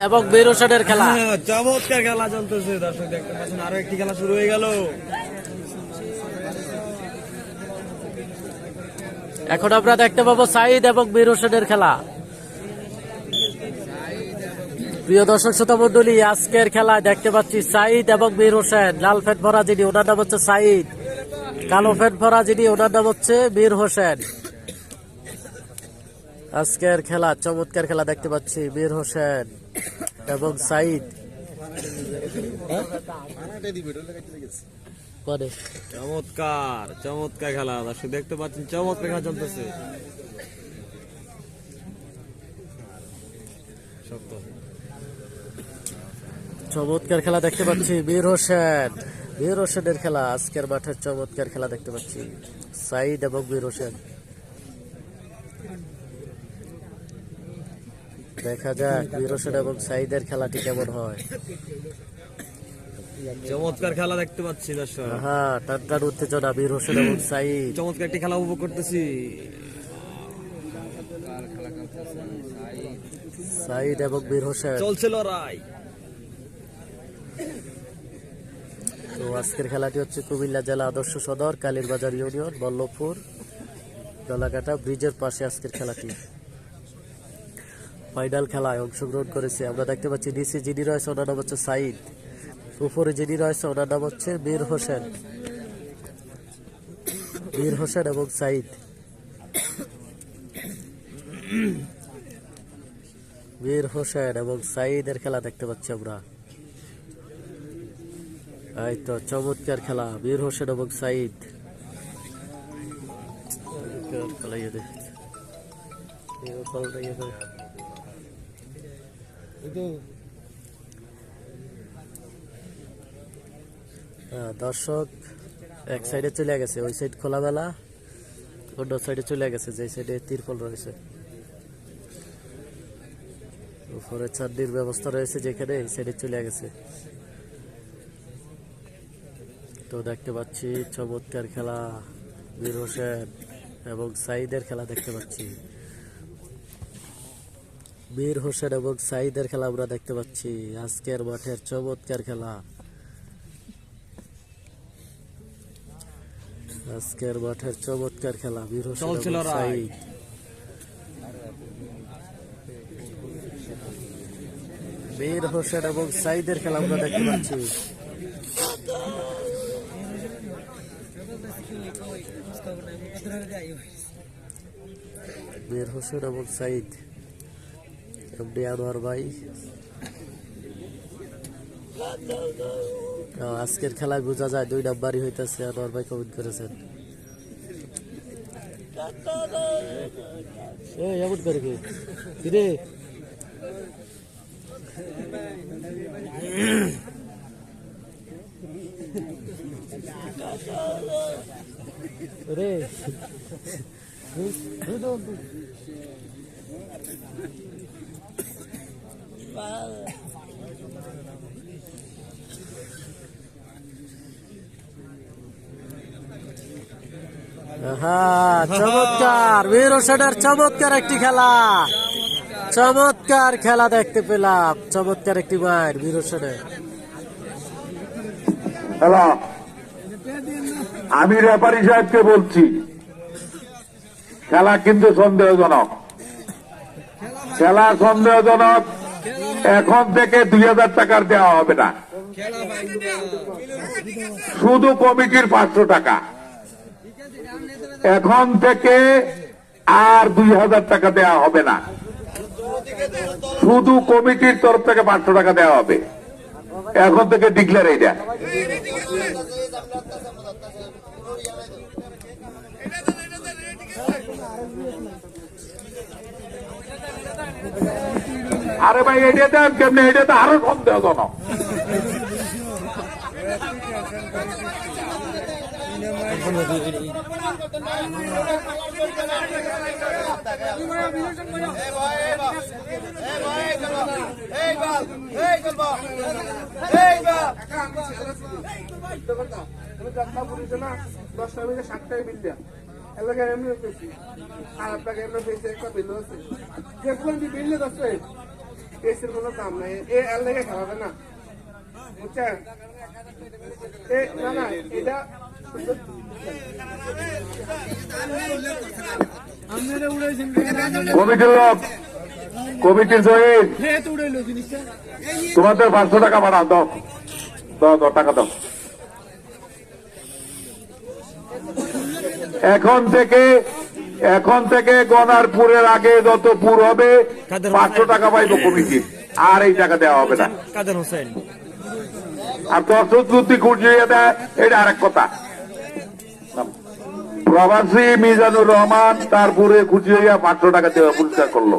এবং বেরোসানের খেলা। হ্যাঁ, চমৎকার খেলা চলতেছে দর্শক দেখতে পাচ্ছেন আরও একটি খেলা শুরু হয়ে গেল। এখন আমরা দেখতে পাবো সাইদ এবং বীর হোসেনের খেলা। প্রিয় দর্শক শ্রোতা মন্ডলী আজকের খেলায় দেখতে পাচ্ছি সাইদ এবং বীর হোসেন লাল ফ্যান ভরা যিনি ওনার নাম হচ্ছে সাইদ। কালো ফ্যান ভরা যিনি ওনার নাম হচ্ছে বীর হোসেন আজকের খেলা চমৎকার খেলা দেখতে পাচ্ছি বীর হোসেন এবং সাইদ। পরে। চমৎকার চমৎকার খেলা। দর্শক দেখতে পাচ্ছেন চমৎকার খেলা চলতেছে। চমৎকার খেলা দেখতে পাচ্ছি বীর হোসেন। বীর হোসেনের খেলা আজকের মাঠের চমৎকার খেলা দেখতে পাচ্ছি। সাইদ এবং বীর হোসেন। দেখা যাক বীর হোসেন এবং সাইদের খেলাটি কেমন হয়। চমৎকার খেলা দেখতে পাচ্ছি দর্শক। হ্যাঁ উত্তেজনা বীর হোসেন এবং সাইদ। চমৎকার একটি খেলা উপভোগ করতেছি। সাইদ এবং বীর হোসেন চলছে লড়াই। তো আজকের খেলাটি হচ্ছে কুমিল্লা জেলা আদর্শ সদর কালীরবাজার ইউনিয়ন বল্লভপুর দলাকাটা ব্রিজের পাশে আজকের খেলাটি। ফাইনাল খেলায় অংশগ্রহণ করেছে। আমরা দেখতে পাচ্ছি নিচে যিনি রয়েছে ওনার নাম হচ্ছে সাইদ। উপরে যিনি রয়েছে ওনার নাম হচ্ছে মীর হোসেন। মীর হোসেন এবং সাইদ। মীর হোসেন এবং সাইদের খেলা দেখতে পাচ্ছি আমরা। এই তো চমৎকার খেলা মীর হোসেন এবং সাইদ। খেলা দর্শক, এক সাইডে চলে গেছে, ওই সাইড খোলামেলা, অন্য সাইডে চলে গেছে, যে সাইডে তিরপল রয়েছে। উপরে চাঁদনির ব্যবস্থা রয়েছে যেখানে, এই সাইডে চলে গেছে। তো দেখতে পাচ্ছি, চমৎকার খেলা, বীর হোসেন এবং সাইদের খেলা দেখতে পাচ্ছি। বীর হোসেন এবং সাইদের খেলা আমরা দেখতে পাচ্ছি। আজকের মাঠের চমৎকার খেলা। আজকের মাঠের চমৎকার খেলা বীর হোসেন এবং সাইদ বীর হোসেন এবং সাইদের খেলা আমরা দেখতে পাচ্ছি। বীর হোসেন এবং সাইদ এমডি আজকের খেলায় বোঝা যায় দুই নাম্বারই হইতেছে আনোয়ার ভাই কমেন্ট করেছেন কি? রে। চমৎকার। বীর চমৎকার একটি খেলা। চমৎকার খেলা দেখতে পেলাম। চমৎকার একটি মায়ের বীর হ্যালো আমি রেফারি সাহেবকে বলছি, খেলা কিন্তু সন্দেহজনক। খেলা সন্দেহজনক। এখন থেকে দুই হাজার টাকার দেওয়া হবে না। শুধু কমিটির পাঁচশো টাকা। এখন থেকে আর দুই হাজার টাকা দেওয়া হবে না। শুধু কমিটির তরফ থেকে পাঁচশো টাকা দেওয়া হবে। এখন থেকে ডিক্লেয়ার এইটা। আরে ভাই এটা কেমনি? এটা তো আরও সন্দেহজনক দশটা বেজে সাতটায় বিল দেয়া এলাকায় এমনি পেয়েছি আর আপনাকে এমনি পেয়েছি একটা বিল আছে। যে দশটায় এসির কোনো নাই। এ লেগে খেলাবে না। বুঝছেন? না না, এটা কমিটির লোক, কমিটির তোমাদের পাঁচশো টাকা দাও। দাও দাও, টাকা দাও। এখন থেকে এখন থেকে গনার পুরের আগে যত পুর হবে পাঁচশো টাকা পাইবো কমিটি। আর এই টাকা দেওয়া হবে না। কাদের হোসেন? আর যদি খুঁজিয়ে দেয় এটা আরেক কথা। প্রবাসী মিজানুর রহমান তারপরে খুঁজিয়ে পাঁচশো টাকা দেওয়া পুরস্কার করল।